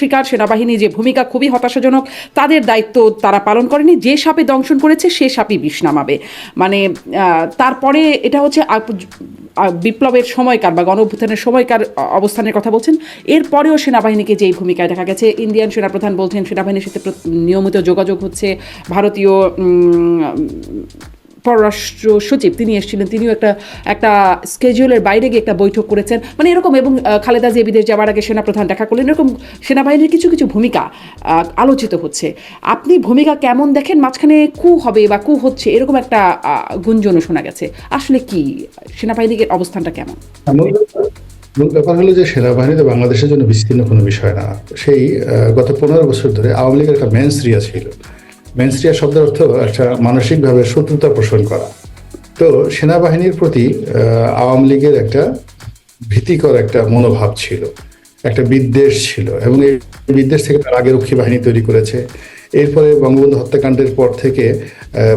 শিকার সেনাবাহিনী যে ভূমিকা খুবই হতাশাজনক, তাদের দায়িত্ব তারা পালন করেনি। যে সাপে দংশন করেছে, সে সাপই বিষ নামাবে। মানে তারপরে এটা হচ্ছে বিপ্লবের সময়কার বা গণ অভ্যুত্থানের সময়কার অবস্থানের কথা বলছেন। এরপরেও সেনাবাহিনীকে যেই ভূমিকায় দেখা গেছে, ইন্ডিয়ান সেনাপ্রধান বলছেন, সেনাবাহিনীর সাথে নিয়মিত যোগাযোগ হচ্ছে। ভারতীয় পররাষ্ট্র সচিব, তিনি এসেছিলেন, তিনিও একটা একটা স্কেজুলের বাইরে গিয়ে একটা বৈঠক করেছেন। মানে এরকম, এবং খালেদা জিয়া বিদেশ যাওয়ার আগে সেনাপ্রধান দেখা করলেন। এরকম সেনাবাহিনীর কিছু কিছু ভূমিকা আলোচিত হচ্ছে। আপনি ভূমিকা কেমন দেখেন? মাঝখানে কু হবে বা কু হচ্ছে, এরকম একটা গুঞ্জনও শোনা গেছে। আসলে কি, সেনাবাহিনীর অবস্থানটা কেমন? মূল ব্যাপার- হলো যে সেনাবাহিনী তো বাংলাদেশের জন্য বিস্তীর্ণ কোনো বিষয় না। সেই গত পনেরো বছর ধরে আওয়ামী লীগের একটা মেন্সরিয়া ছিল। মেন্সরিয়া শব্দের অর্থ একটা মানসিকভাবে শত্রুতা পোষণ করা। তো সেনাবাহিনীর প্রতি আওয়ামী লীগের একটা ভীতিকর একটা মনোভাব ছিল, একটা বিদ্বেষ ছিল এবং এই বিদ্বেষ থেকে তার আগে রক্ষী বাহিনী তৈরি করেছে। এরপরে বঙ্গবন্ধু হত্যাকাণ্ডের পর থেকে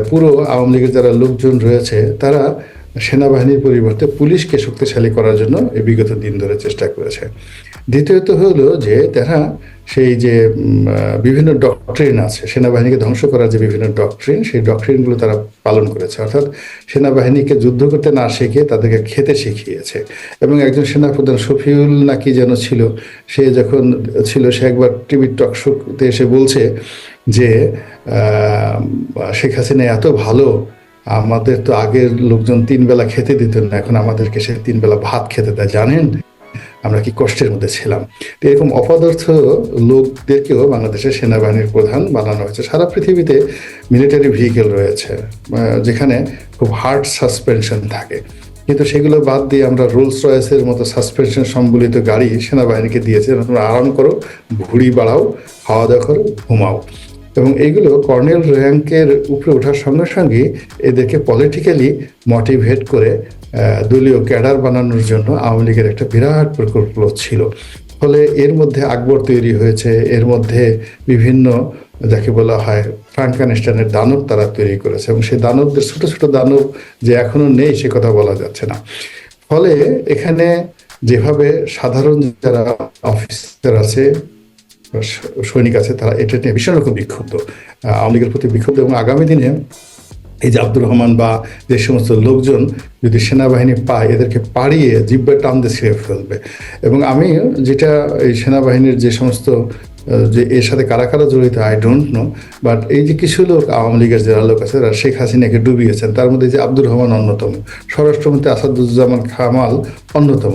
পুরো আওয়ামী লীগের যারা লোকজন রয়েছে, তারা সেনাবাহিনীর পরিবর্তে পুলিশকে শক্তিশালী করার জন্য এই বিগত দিন ধরে চেষ্টা করেছে। দ্বিতীয়ত হলো যে তারা সেই যে বিভিন্ন ডক্ট্রিন আছে, সেনাবাহিনীকে ধ্বংস করার যে বিভিন্ন ডক্ট্রিন সেই ডক্ট্রিনগুলো তারা পালন করেছে। অর্থাৎ সেনাবাহিনীকে যুদ্ধ করতে না শিখিয়ে তাদেরকে খেতে শিখিয়েছে। এবং একজন সেনাপ্রধান শফিউল নাকি যেন ছিল, সে যখন ছিল, সে একবার টিভির টকশোতে এসে বলছে যে শেখ হাসিনা এত ভালো আমাদের তো আগের লোকজন তিন বেলা খেতে দিত না, এখন আমাদেরকে সে তিন বেলা ভাত খেতে দেয়, জানেন? আমরা কি কষ্টের মধ্যে ছিলাম। তো এরকম অপদার্থ লোকদেরকেও বাংলাদেশের সেনাবাহিনীর প্রধান বানানো হয়েছে। সারা পৃথিবীতে মিলিটারি ভেহিকেল রয়েছে যেখানে খুব হার্ড সাসপেনশন থাকে। কিন্তু সেগুলো বাদ দিয়ে আমরা রোলস রয়েসের মতো সাসপেনশন সম্বলিত গাড়ি সেনাবাহিনীকে দিয়েছে তোমরা আরাম করো, ভুড়ি বাড়াও খাওয়া দাওয়া করো, ঘুমাও। এবং এইগুলো কর্নেল র্যাঙ্কের উপরে ওঠার সঙ্গে সঙ্গে এদেরকে পলিটিক্যালি মোটিভেট করে দলীয় ক্যাডার বানানোর জন্য আওয়ামী লীগের একটা বিরাট প্রকল্প ছিল। ফলে এর মধ্যে আকবর তৈরি হয়েছে, এর মধ্যে বিভিন্ন যাকে বলা হয় ফ্রাঙ্কানিস্টানের দানব তারা তৈরি করেছে এবং সেই দানবদের ছোট ছোট দানব যে এখনও নেই সে কথা বলা যাচ্ছে না। ফলে এখানে যেভাবে সাধারণ যারা অফিসার আছে সৈনিক আছে, তারা এটা নিয়ে ভীষণ রকম বিক্ষুব্ধ। আওয়ামী লীগের প্রতি বিক্ষুব্ধ। এবং আগামী দিনে এই যে আব্দুর রহমান বা যে সমস্ত লোকজন যদি সেনাবাহিনী পায়, এদেরকে পাড়িয়ে জিব্বার টান দিয়ে ফেলবে। এবং আমি যেটা এই সেনাবাহিনীর যে সমস্ত যে এর সাথে কারা কারা জড়িত আই ডোন্ট নো বাট এই যে কিছু লোক আওয়ামী লীগের যারা লোক আছে, তারা শেখ হাসিনাকে ডুবিয়েছেন। তার মধ্যে যে আব্দুর রহমান অন্যতম, স্বরাষ্ট্রমন্ত্রী আসাদুজ্জামান খামাল অন্যতম।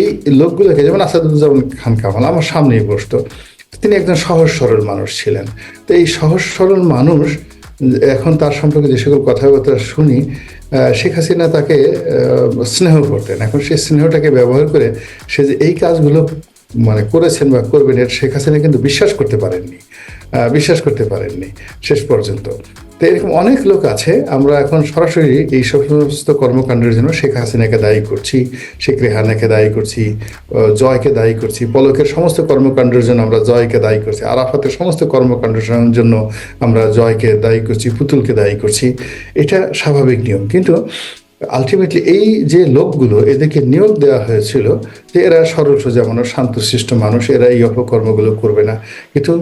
এই লোকগুলোকে, যেমন আসাদুজ্জামান খান কামাল, আমার সামনেই বসতো। তিনি একজন সহজ সরল মানুষ ছিলেন। তো এই সহজ সরল মানুষ, এখন তার সম্পর্কে যে সকল কথাবার্তা শুনি শেখ হাসিনা তাকে স্নেহ করতেন। এখন সেই স্নেহটাকে ব্যবহার করে সে যে এই কাজগুলো মানে করেছেন বা করবেন, এটা শেখ হাসিনা কিন্তু বিশ্বাস করতে পারেননি। বিশ্বাস করতে পারেননি শেষ পর্যন্ত। তো এরকম অনেক লোক আছে, আমরা এখন সরাসরি এই সমস্ত কর্মকাণ্ডের জন্য শেখ হাসিনাকে দায়ী করছি, শেখ রেহানাকে দায়ী করছি জয়কে দায়ী করছি পলকের সমস্ত কর্মকাণ্ডের জন্য আমরা জয়কে দায়ী করছি, আরাফাতের সমস্ত কর্মকাণ্ডের জন্য আমরা জয়কে দায়ী করছি, পুতুলকে দায়ী করছি। এটা স্বাভাবিক নিয়ম। কিন্তু আলটিমেটলি এই যে লোকগুলো, এদেরকে নিয়োগ দেওয়া হয়েছিল, যে এরা সরল সোজা মানুষ শান্তশিষ্ট মানুষ, এরা এই অপকর্মগুলো করবে না। কিন্তু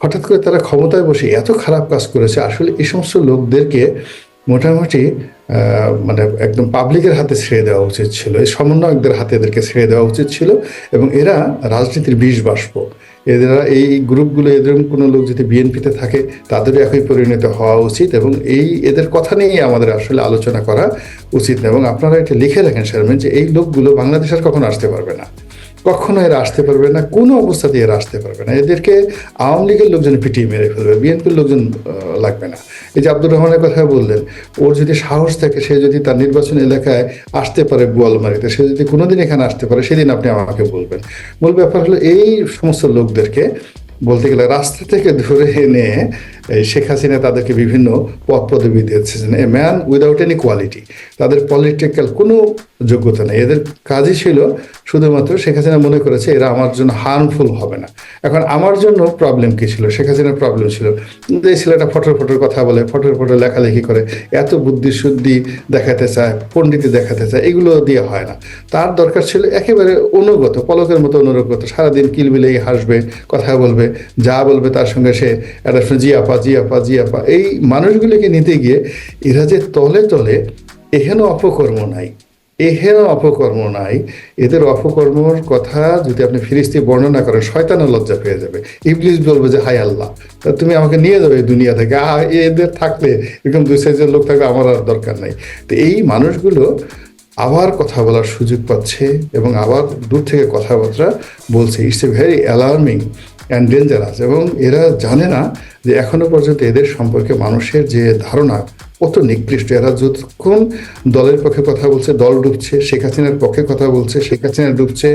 হঠাৎ করে তারা ক্ষমতায় বসে এত খারাপ কাজ করেছে, আসলে এই সমস্ত লোকদেরকে মোটামুটি মানে একদম পাবলিকের হাতে ছেড়ে দেওয়া উচিত ছিল। এই সমন্বয়কদের হাতে এদেরকে ছেড়ে দেওয়া উচিত ছিল এবং এরা রাজনীতির বিষ বাষ্প। এরা এই গ্রুপগুলো এদের কোনো লোক যদি বিএনপিতে থাকে, তাদেরও একই পরিণত হওয়া উচিত এবং এই এদের কথা নিয়েই আমাদের আসলে আলোচনা করা উচিত। এবং আপনারা এটা লিখে রাখেন চেয়ারম্যান যে এই লোকগুলো বাংলাদেশ আর কখনো আসতে পারবে না। কখনো এরা আসতে পারবে না, কোনো অবস্থাতেই এরা আসতে পারবে না। এদেরকে আওয়ামী লীগের লোকজন পিটিয়ে মেরে ফেলবে, বিএনপির লোকজন লাগবে না। এই যে আব্দুর রহমানের কথা বললেন, ওর যদি সাহস থাকে, সে যদি তার নির্বাচন এলাকায় আসতে পারে গোয়ালমারিতে, সে যদি কোনোদিন এখানে আসতে পারে, সেদিন আপনি আমাকে বলবেন। মূল ব্যাপার হলো, এই সমস্ত লোকদেরকে বলতে গেলে রাস্তা থেকে ধরে এনে শেখ হাসিনা তাদেরকে বিভিন্ন পদ পদবি দিয়েছেন a man without any quality তাদের পলিটিক্যাল কোনো যোগ্যতা নেই। এদের কাজই ছিল শুধুমাত্র শেখ হাসিনা মনে করেছে এরা আমার জন্য হার্মফুল হবে না। এখন আমার জন্য প্রবলেম কী ছিল? শেখ হাসিনার প্রবলেম ছিল। যে ছেলেটা ফটোর ফটোর কথা বলে ফটোর ফটো লেখালেখি করে এত বুদ্ধি শুদ্ধি দেখাতে চায় পণ্ডিতি দেখাতে চায় এগুলো দিয়ে হয় না। তার দরকার ছিল একেবারে অনুগত পলকের মতো অনুগত সারাদিন কিলবিলেই হাসবে কথা বলবে যা বলবে তার সঙ্গে সে একটা শুনে, জি আপা জি, আপা। এই মানুষগুলিকে নিতে গিয়ে এরা যে তলে তলে এহেন অপকর্ম নাই, এহেন অপকর্ম নাই। এদের অপকর্মর কথা যদি আপনি ফিরিস্তি বর্ণনা করেন, শয়তানের লজ্জা পেয়ে যাবে। ইবলিস বলবে যে হাই আল্লাহ তুমি আমাকে নিয়ে যাবে দুনিয়া থেকে। আহ, এদের থাকলে এরকম দুই সাইজের লোক থাকলে আমার আর দরকার নাই। তো এই মানুষগুলো আবার কথা বলার সুযোগ পাচ্ছে এবং আবার দূর থেকে কথাবার্তা বলছে। It's a very alarming and dangerous এবং এরা জানে না যে এখনও পর্যন্ত এদের সম্পর্কে মানুষের যে ধারণা, কত নিকৃষ্ট। এরা যতক্ষণ দলের পক্ষে কথা বলছে, দল ডুবছে, শেখ হাসিনার পক্ষে কথা বলছে, শেখ হাসিনা ডুবছে,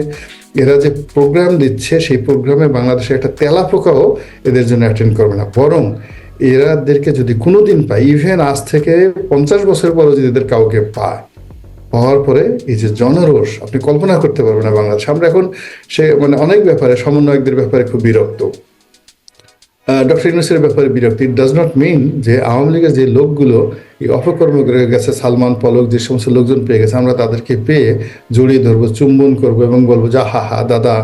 এরা যে প্রোগ্রাম দিচ্ছে, সেই প্রোগ্রামে বাংলাদেশে একটা তেলা পোকাও এদের জন্য অ্যাটেন্ড করবে না। বরং এরাদেরকে যদি কোনো দিন পায় ইভেন আজ থেকে পঞ্চাশ বছর পরও যদি এদের কাউকে পায়, পাওয়ার পরে এই যে জনরোষ, আপনি কল্পনা করতে পারবেন না বাংলাদেশ। আমরা এখন সে মানে অনেক ব্যাপারে, সমন্বয়কদের ব্যাপারে খুব বিরক্ত। ডক্টর ইউনুসের ব্যাপারে বিরক্তি ইট ডাজ নট মিন যে আওয়ামী লীগের যে লোকগুলো, এই অপকর্ম করে গেছে, সালমান পলক, যে সমস্ত লোকজন পেয়ে গেছে, আমরা তাদেরকে পেয়ে জড়িয়ে ধরবো, চুম্বন করব এবং বলব যা হা হা দাদা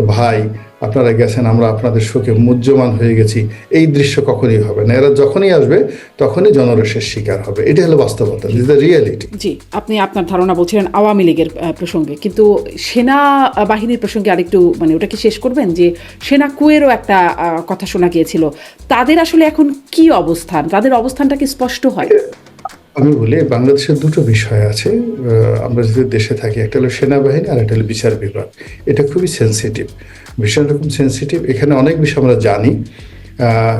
ভাই, আপনারা গেছেন, আমরা আপনাদের শোকে মুহ্যমান হয়ে গেছি। এই দৃশ্য কখনই হবে না। এরা যখনই আসবে, তখনই জনরোষের শিকার হবে। এটা হলো বাস্তবতা। দিস দ্য রিয়েলিটি জি, আপনি আপনার ধারণা বলছিলেন আওয়ামী লীগের প্রসঙ্গে। কিন্তু সেনা বাহিনীর প্রসঙ্গে আরেকটু মানে ওটা কি শেষ করবেন? যে সেনা কুয়েরও একটা কথা শোনা গিয়েছিল। তাদের আসলে এখন কি অবস্থান? তাদের অবস্থানটা কি স্পষ্ট হয়? আমি বলি, বাংলাদেশের দুটো বিষয় আছে। আমরা যদি দেশে থাকি, একটা হলো সেনাবাহিনী আর একটা হলো বিচার বিভাগ। এটা খুবই সেন্সিটিভ বিষয়টা রকম সেন্সিটিভ এখানে অনেক বিষয় আমরা জানি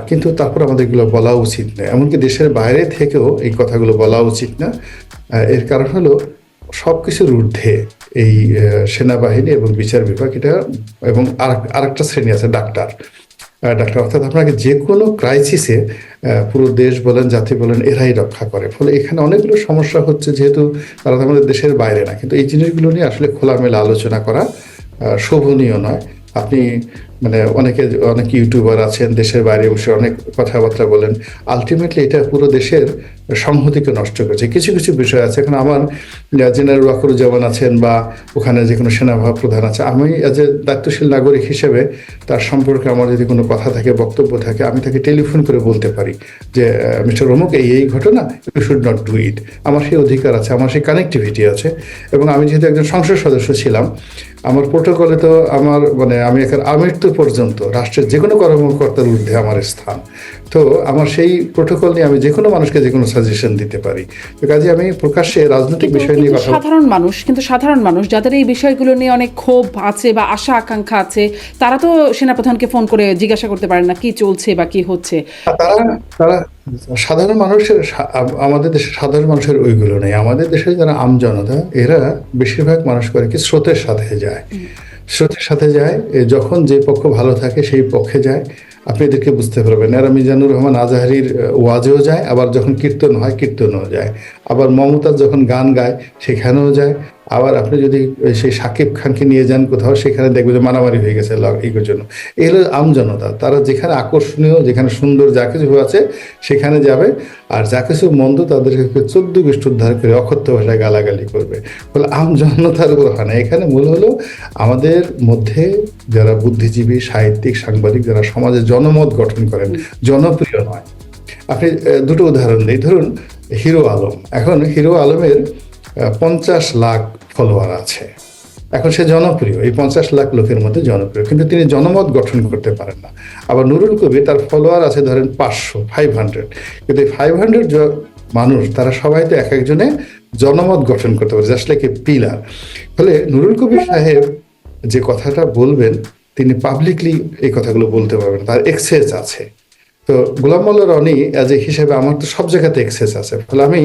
কিন্তু তারপর আমাদের এগুলো বলা উচিত না এমনকি দেশের বাইরে থেকেও এই কথাগুলো বলা উচিত না। এর কারণ হলো সব কিছুর ঊর্ধ্বে এই সেনাবাহিনী এবং বিচার বিভাগ, এটা এবং আর- আরেকটা শ্রেণি আছে, ডাক্তার। ডাক্তার, অর্থাৎ আপনাকে যে কোনো ক্রাইসিসে পুরো দেশ বলেন, জাতি বলেন, এরাই রক্ষা করে। ফলে এখানে অনেকগুলো সমস্যা হচ্ছে, যেহেতু তারা আমাদের দেশের বাইরে না। কিন্তু এই জিনিসগুলো নিয়ে আসলে খোলামেলা আলোচনা করা শোভনীয় নয়। আপনি মানে অনেকে, অনেক ইউটিউবার আছেন, দেশের বাইরে বসে অনেক কথাবার্তা বলেন। আলটিমেটলি এটা পুরো দেশের সংহতিকে নষ্ট করেছে। কিছু কিছু বিষয় আছে। এখন আমার জেনারেল ওয়াকুরুজ্জামান আছেন বা ওখানে যে কোনো সেনাভাব প্রধান আছে। আমি এজ এ দায়িত্বশীল নাগরিক হিসেবে তার সম্পর্কে আমার যদি কোনো কথা থাকে, বক্তব্য থাকে, আমি তাকে টেলিফোন করে বলতে পারি যে মিস্টার রমুক এই এই ঘটনা you should not do it আমার সেই অধিকার আছে, আমার সেই কানেক্টিভিটি আছে। এবং আমি যেহেতু একজন সংসদ সদস্য ছিলাম, আমার প্রোটোকলে তো আমার মানে আমি এখানে আমৃত্যু পর্যন্ত রাষ্ট্রের যে কোনো কর্মকর্তার ঊর্ধ্বে আমার স্থান। তো আমার সেই প্রোটোকল নিয়ে আমি যে কোনো মানুষকে যে কোনো সাজেশন দিতে পারি। তো কাজে আমি প্রকাশ্যে রাজনৈতিক বিষয় নিয়ে কথা সাধারণ মানুষ কিন্তু সাধারণ মানুষ যাদের এই বিষয়গুলো নিয়ে অনেক ক্ষোভ আছে বা আশা আকাঙ্ক্ষা আছে তারা তো সেনাপ্রধানকে ফোন করে জিজ্ঞাসা করতে পারেন না কি চলছে বা কি হচ্ছে। তারা তারা সাধারণ মানুষের আমাদের দেশের সাধারণ মানুষের ওইগুলো নেই। আমাদের দেশে যারা আমজনতা এরা বেশিরভাগ মানুষ করে কি স্রোতের সাথে যায়। স্রোতের সাথে যায় যখন যে পক্ষ ভালো থাকে সেই পক্ষে যায়। আপনি এদেরকে বুঝতে পারবেন। এরা মিজানুর রহমান আজাহারির ওয়াজেও যায়, আবার যখন কীর্তন হয়, কীর্তনও যায়। আবার মমতাজ যখন গান গায়, সেখানেও যায়। আবার আপনি যদি সেই সাকিব খানকে নিয়ে যান কোথাও, সেখানে দেখবে যে মারামারি হয়ে গেছে এইগুলোর জন্য। এই হলো আমজনতা তারা যেখানে আকর্ষণীয়, যেখানে সুন্দর যা কিছু আছে, সেখানে যাবে। আর যা কিছু মন্দ তাদেরকে চোদ্দ গোষ্ঠ উদ্ধার করে অক্ষত্য ভাষায় গালাগালি করবে। ফলে আমজনতার উপর হয় না। এখানে মূল হলো আমাদের মধ্যে যারা বুদ্ধিজীবী, সাহিত্যিক, সাংবাদিক, যারা সমাজে জনমত গঠন করেন, জনপ্রিয় নয়। আপনি দুটো উদাহরণ দিই। ধরুন, হিরো আলম। এখন হিরো আলমের পঞ্চাশ লাখ ফলোয়ার আছে। এখন সে জনপ্রিয়, এই পঞ্চাশ লাখ লোকের মধ্যে জনপ্রিয়। কিন্তু তিনি জনমত গঠন করতে পারেন না। আবার নুরুল কবি তার ফলোয়ার আছে ধরেন পাঁচশো ফাইভ হান্ড্রেড কিন্তু এই ফাইভ হান্ড্রেড মানুষ, তারা সবাই তো এক একজনে জনমত গঠন করতে পারে জাস্ট লাইক এ পিলার ফলে নুরুল কবির সাহেব যে কথাটা বলবেন, তিনি পাবলিকলি এই কথাগুলো বলতে পারবেন তার এক্সেস আছে। তো গোলাম মোল্লা রনি অ্যাজ এ হিসেবে আমার তো সব জায়গাতে এক্সেস আছে। ফলে আমি,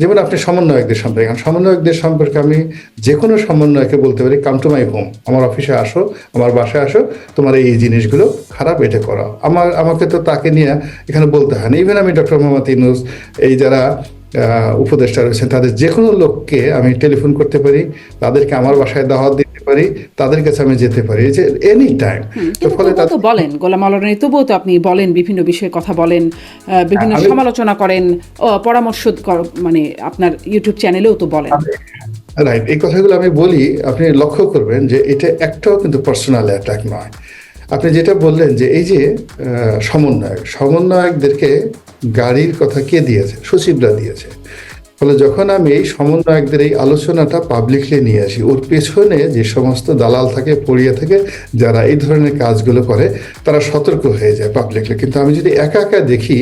যেমন আপনি সমন্বয়কদের সম্পর্কে, কারণ সমন্বয়কদের সম্পর্কে আমি যে কোনো সমন্বয়কে বলতে পারি কাম টু মাই হোম আমার অফিসে আসো, আমার বাসায় আসো, তোমার এই জিনিসগুলো খারাপ, এটা করা আমার, আমাকে তো তাকে নিয়ে এখানে বলতে হয় না। ইভেন আমি ডক্টর মোহাম্মদ ইনুস এই যারা উপদেষ্টা রয়েছেন, তাদের যে কোনো লোককে আমি টেলিফোন করতে পারি, তাদেরকে আমার বাসায় দাওয়াত দিতে পারি তাদের কাছে আমি যেতে পারি যে এনি টাইম তো ফলে তো বলেন গোলাম আলরানি তবুও তো আপনি বলেন বিভিন্ন বিষয়ে কথা বলেন বিভিন্ন সমালোচনা করেন পরামর্শ মানে আপনার ইউটিউব চ্যানেলেও তো বলেন। রাইট এই কথাগুলো আমি বলি আপনি লক্ষ্য করবেন যে এটা একটাও কিন্তু পার্সোনাল অ্যাটাক নয়। আপনি যেটা বললেন যে এই যে সমন্বয়ক সমন্বয়কদেরকে গাড়ির কথা কে দিয়েছে? সচিবরা দিয়েছে। ফলে যখন আমি এই সমন্বয়কদের এই আলোচনাটা পাবলিকলি নিয়ে আসি, ওর পেছনে যে সমস্ত দালাল থাকে, পড়িয়ে থাকে, যারা এই ধরনের কাজগুলো করে তারা সতর্ক হয়ে যায় পাবলিকলি কিন্তু আমি যদি একা একা দেখি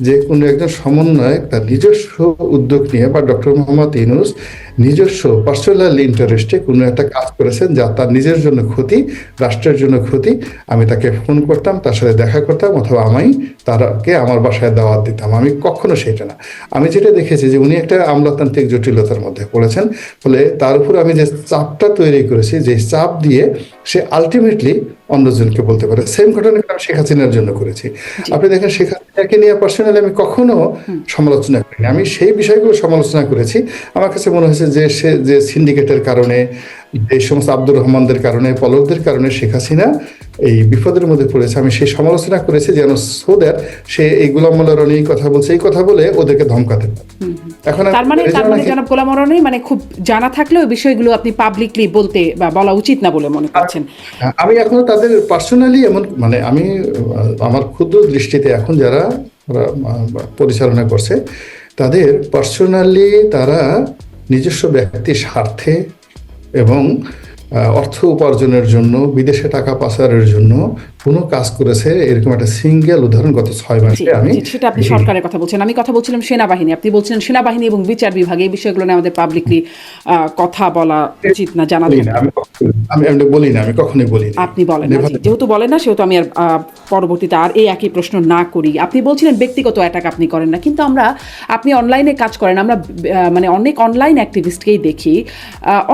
যে কোনো একজন সমন্বয়ক তার নিজস্ব উদ্যোগ নিয়ে বা ডক্টর মোহাম্মদ ইনুস নিজস্ব পার্সোনাল ইন্টারেস্টে কোনো একটা কাজ করেছেন যা তার নিজের জন্য ক্ষতি, রাষ্ট্রের জন্য ক্ষতি, আমি তাকে ফোন করতাম, তার সাথে দেখা করতাম অথবা আমি তারকে আমার বাসায় দাওয়াত দিতাম। আমি কখনো সেটা না। আমি যেটা দেখেছি যে উনি একটা আমলাতান্ত্রিক জটিলতার মধ্যে পড়েছেন। ফলে তার উপর আমি যে চাপটা তৈরি করেছি, যে চাপ দিয়ে সে আলটিমেটলি অন্যজনকে বলতে পারে। সেম ঘটনা আমি শেখ হাসিনার জন্য করেছি। আপনি দেখেন শেখ হাসিনাকে নিয়ে পার্সোনালি আমি কখনো সমালোচনা করিনি। আমি সেই বিষয়গুলো সমালোচনা করেছি। আমার কাছে মনে হয়েছে যে সে যে সিন্ডিকেটের কারণে এই সমস্ত আব্দুর রহমানদের কারণে পলকদের কারণে শেখ হাসিনা এই বিপদের মধ্যে পড়েছে। আমি সেই সমালোচনা করেছি যেন সো দ্যাট সে এই গোলাম মোল্লার এই কথা বলছে। এই কথা বলে ওদেরকে ধমকাতে পারে। এখন তার মানে তার মানে জনাব গোলাম আলরানি মানে খুব জানা থাকলেও বিষয়গুলো আপনি পাবলিকলি বলতে বা বলা উচিত না বলে মনে করছেন। হ্যাঁ, আমি এখনও তাদের পার্সোনালি এমন মানে আমি আমার ক্ষুদ্র দৃষ্টিতে এখন যারা পরিচালনা করছে তাদের পার্সোনালি তারা নিজস্ব ব্যক্তির স্বার্থে এবং অর্থ উপার্জনের জন্য বিদেশে টাকা পাচারের জন্য কোনো কাজ করেছে এরকম একটা সিঙ্গেল উদাহরণ গত ছয় মাসে আমি সেটা আপনি সরকারের কথা বলছেন। আমি কথা বলছিলাম সেনাবাহিনী। আপনি বলছিলেন সেনাবাহিনী এবং বিচার বিভাগে এই বিষয়গুলো নিয়ে আমাদের পাবলিকলি কথা বলা উচিত না জানা আমি আমি বলি না আমি কখনোই বলি না। আপনি বলেন না, যেহেতু বলেন না সেহেতু আমি আর পরবর্তীতে আর এই একই প্রশ্ন না করি। আপনি বলছিলেন ব্যক্তিগত অ্যাটাক আপনি করেন না কিন্তু আমরা আপনি অনলাইনে কাজ করেন। আমরা মানে অনেক অনলাইন অ্যাক্টিভিস্টকেই দেখি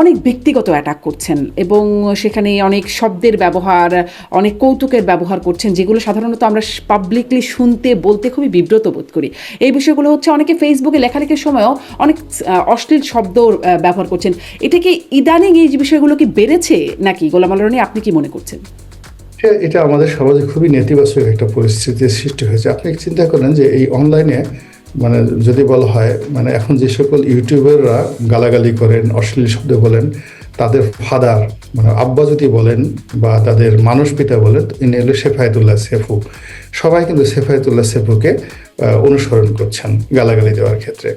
অনেক ব্যক্তিগত অ্যাটাক করছেন এবং সেখানে অনেক শব্দের ব্যবহার অনেক কৌতুকের ব্যবহার করছেন, যেগুলো সাধারণত আমরা পাবলিকলি শুনতে, বলতে খুবই বিব্রত বোধ করি। এই বিষয়গুলো হচ্ছে অনেকে ফেসবুকে লেখালেখির সময়ও অনেক অশ্লীল শব্দ ব্যবহার করছেন। এটা কি ইদানিং এই বিষয়গুলো কি বেড়েছে নাকি? গোলাম আলরানি আপনি কি মনে করছেন? এটা আমাদের সমাজে খুবই নেতিবাচক একটা পরিস্থিতির সৃষ্টি হয়েছে। আপনি চিন্তা করেন যে এই অনলাইনে মানে যদি বলা হয় মানে এখন যে সকল ইউটিউবাররা গালাগালি করেন, অশ্লীল শব্দ বলেন তাদের ফাদার মানে আব্বা যদি বলেন বা তাদের মানুষ পিতা বলেন ইনি হলো শেফায়তুল্লাহ সেফু। সবাই কিন্তু শেফায়তুল্লাহ সেফুকে অনুসরণ করছেন গালাগালি দেওয়ার ক্ষেত্রে।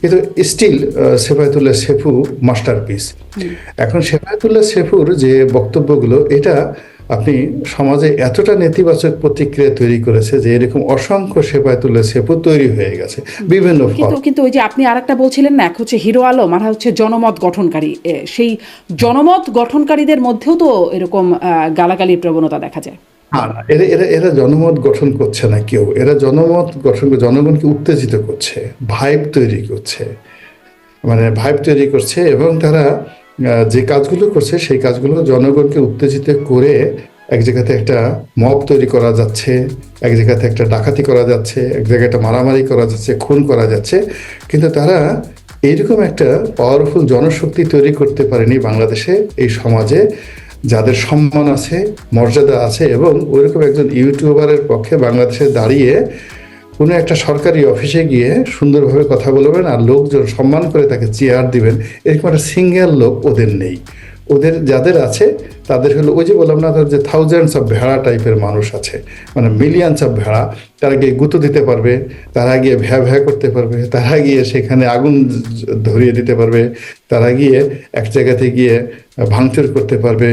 কিন্তু স্টিল শেফায়তুল্লাহ সেফু মাস্টারপিস। এখন শেফায়তুল্লাহ সেফুর যে বক্তব্যগুলো এটা আপনি সমাজে এতটা নেতিবাচক প্রতিক্রিয়া তৈরি করেছে যে এরকম অসংখ্য সেপায়তুল্লাহ সেপু তৈরি হয়ে গেছে বিভিন্ন কিন্তু কিন্তু ওই যে আপনি আরেকটা বলছিলেন না এক হচ্ছে হিরো আলম আর হচ্ছে জনমত গঠনকারী। সেই জনমত গঠনকারীদের মধ্যেও তো এরকম গালাগালির প্রবণতা দেখা যায়। এরা এরা এরা জনমত গঠন করছে না কেউ। এরা জনমত গঠন জনগণকে উত্তেজিত করছে ভাইব তৈরি করছে। মানে ভাইব তৈরি করছে এবং তারা যে কাজগুলো করছে, সেই কাজগুলো জনগণকে উত্তেজিত করে এক জায়গাতে একটা মব তৈরি করা যাচ্ছে, এক জায়গাতে একটা ডাকাতি করা যাচ্ছে, এক জায়গায় একটা মারামারি করা যাচ্ছে, খুন করা যাচ্ছে। কিন্তু তারা এইরকম একটা পাওয়ারফুল জনশক্তি তৈরি করতে পারেনি বাংলাদেশে, এই সমাজে, যাদের সম্মান আছে, মর্যাদা আছে এবং ওইরকম একজন ইউটিউবারের পক্ষে বাংলাদেশে দাঁড়িয়ে কোনো একটা সরকারি অফিসে গিয়ে সুন্দরভাবে কথা বলবেন আর লোকজন সম্মান করে তাকে চেয়ার দিবেন। এরকম একটা সিঙ্গেল লোক ওদের নেই। ওদের যাদের আছে, তাদের হলো ওই যে বললাম না, তাদের যে থাউজেন্ডস অফ ভেড়া টাইপের মানুষ আছে মানে মিলিয়নস অফ ভেড়া, তারা গিয়ে গুঁতো দিতে পারবে, তারা গিয়ে ভ্যা ভ্যা করতে পারবে, তারা গিয়ে সেখানে আগুন ধরিয়ে দিতে পারবে, তারা গিয়ে এক জায়গাতে গিয়ে ভাঙচুর করতে পারবে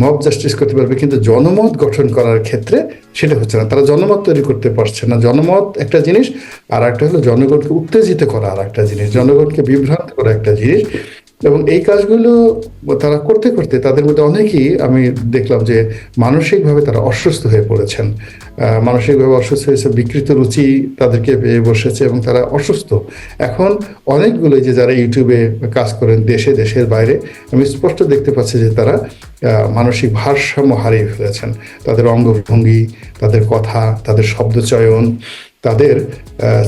মব জাস্টিস করতে পারবে কিন্তু জনমত গঠন করার ক্ষেত্রে সেটা হচ্ছে না। তারা জনমত তৈরি করতে পারছে না। জনমত একটা জিনিস আর একটা হলো জনগণকে উত্তেজিত করা আর একটা জিনিস। জনগণকে বিভ্রান্ত করা একটা জিনিস। এবং এই কাজগুলো তারা করতে করতে তাদের মধ্যে অনেকেই আমি দেখলাম যে মানসিকভাবে তারা অসুস্থ হয়ে পড়েছেন। মানসিকভাবে অসুস্থ হয়েছে বিকৃত রুচি তাদেরকে পেয়ে বসেছে এবং তারা অসুস্থ। এখন অনেকগুলো যে যারা ইউটিউবে কাজ করেন দেশে, দেশের বাইরে, আমি স্পষ্ট দেখতে পাচ্ছি যে তারা মানসিক ভারসাম্য হারিয়ে ফেলেছেন। তাদের অঙ্গভঙ্গি, তাদের কথা, তাদের শব্দচয়ন তাদের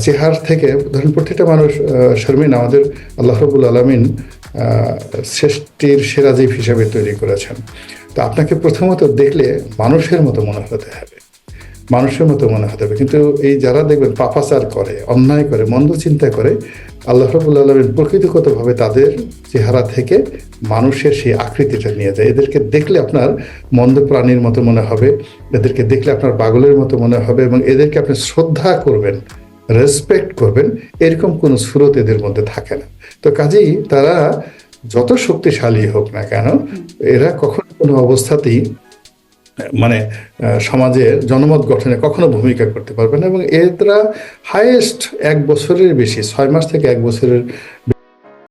চেহার থেকে ধরুন প্রতিটা মানুষ শর্মিন আমাদের আল্লাহ রবুল আলমিন শ্রেষ্ঠীর সেরা জীব হিসেবে তৈরি করেছেন। তো আপনাকে প্রথমত দেখলে মানুষের মতো মনে হতে হবে। মানুষের মতো মনে হতে হবে। কিন্তু এই যারা দেখবেন পাপাচার করে অন্যায় করে মন্দ চিন্তা করে আল্লাহ রবুল আলমিন প্রকৃতিগতভাবে তাদের চেহারা থেকে মানুষের সেই আকৃতিটা নিয়ে যায়। এদেরকে দেখলে আপনার মন্দ প্রাণীর মতো মনে হবে এদেরকে দেখলে আপনার পাগলের মতো মনে হবে এবং এদেরকে আপনি শ্রদ্ধা করবেন রেসপেক্ট করবেন এরকম কোনো সুরত এদের মধ্যে থাকে না। তো কাজেই তারা যত শক্তিশালী হোক না কেন এরা কখনো কোনো অবস্থাতেই মানে সমাজের জনমত গঠনে কখনো ভূমিকা করতে পারবে না এবং এরা হাইয়েস্ট এক বছরের বেশি, ছয় মাস থেকে এক বছরের